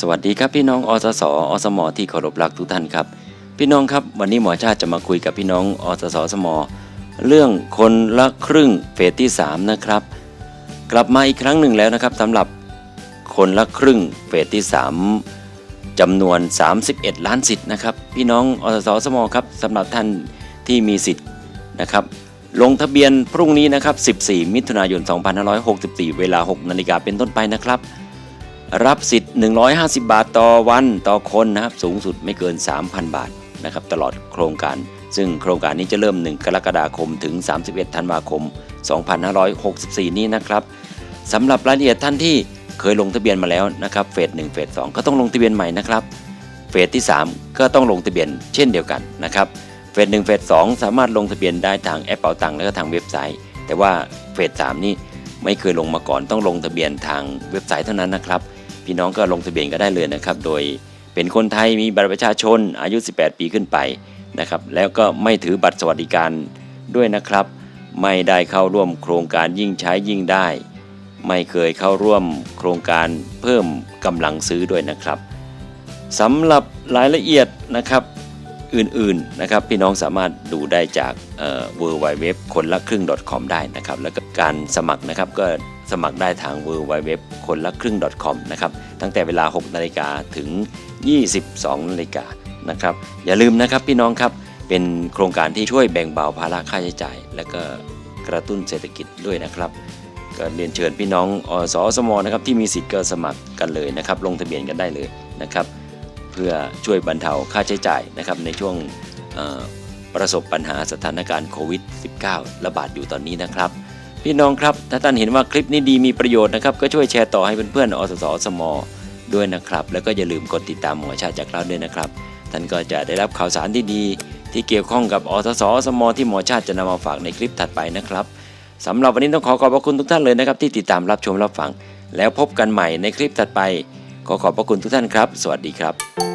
สวัสดีครับพี่น้องอสสอสมที่เคารพรักทุกท่านครับ พี่น้องครับวันนี้หมอชาติจะมาคุยกับพี่น้องอสสสมเรื่องคนละครึ่งเฟสที่ 3 นะครับ กลับมาอีกครั้งหนึ่งแล้วนะครับสำหรับคนละครึ่งเฟสที่ 3จำนวน 31 ล้านสิทธิ์นะครับพี่น้องอสสสมครับสำหรับท่านที่มีสิทธิ์นะครับลงทะเบียนพรุ่งนี้นะครับ 14 มิถุนายน 2564 เวลา 6 นาฬิกาเป็นต้นไปนะครับ รับสิทธิ์ 150 บาทต่อวันต่อคนนะครับ สูงสุดไม่เกิน 3,000 บาทนะครับ ตลอดโครงการ ซึ่งโครงการนี้จะเริ่ม 1 กรกฎาคมถึง 31 ธันวาคม 2564 นี้นะครับสำหรับรายละเอียดท่านที่เคยลงทะเบียนมาแล้วนะครับเฟส1เฟส2ก็ต้องลงทะเบียนใหม่นะครับเฟสที่ 3 ก็ต้องลงทะเบียนเช่นเดียวกันนะครับเฟส1เฟส2สามารถลงทะเบียนได้ทางแอปเป๋าตังค์และก็ทางเว็บไซต์ แต่ว่าเฟส3นี่ ไม่เคยลงมาก่อนต้องลงทะเบียนทางเว็บไซต์เท่านั้นนะครับ พี่น้องก็ลงทะเบียนก็ได้เลยนะครับ โดยเป็นคนไทยมีบัตรประชาชนอายุ 18 ปีขึ้นไปนะครับ แล้วก็ไม่ถือบัตรสวัสดิการด้วยนะครับ ไม่ได้เข้าร่วมโครงการยิ่งใช้ยิ่งได้ ไม่เคยเข้าร่วมโครงการเพิ่มกำลังซื้อด้วยนะครับสำหรับรายละเอียดนะครับ อื่นๆนะครับพี่น้องสามารถดูได้จากเวอร์ไวเว็บคนละครึ่ง .com ได้นะครับแล้วก็การสมัครนะครับก็สมัครได้ทาง w w w คนละครึ่ง .com นะครับตั้งแต่เวลา 6 นาฬิกาถึง 22 นาฬิกานะครับอย่าลืมนะครับพี่น้องครับเป็นโครงการที่ช่วยแบ่งเบาภาระค่าใช้จ่าย และก็กระตุ้นเศรษฐกิจด้วยนะครับก็เรียนเชิญพี่น้องอสสมนะครับที่มีสิทธิ์ก็สมัครกันเลยนะครับลงทะเบียนกันได้เลยนะครับ เพื่อช่วยบรรเทาค่าใช้จ่ายนะครับในช่วงประสบปัญหาสถานการณ์โควิด -19 ระบาดอยู่ตอนนี้นะครับ พี่น้องครับ ถ้าท่านเห็นว่าคลิปนี้ดีมีประโยชน์นะครับ ก็ช่วยแชร์ต่อให้เพื่อนๆอสสสมด้วยนะครับ แล้วก็อย่าลืมกดติดตามหมอชาติจากเราด้วยนะครับ ท่านก็จะได้รับข่าวสารที่ดี ที่เกี่ยวข้องกับอสสสมที่หมอชาติจะนำมาฝากในคลิปถัดไปนะครับสำหรับวันนี้ต้องขอขอบพระคุณทุกท่านเลยนะครับที่ติดตามรับชมรับฟัง แล้วพบกันใหม่ในคลิปถัดไป ขอขอบพระคุณทุกท่านครับ สวัสดีครับ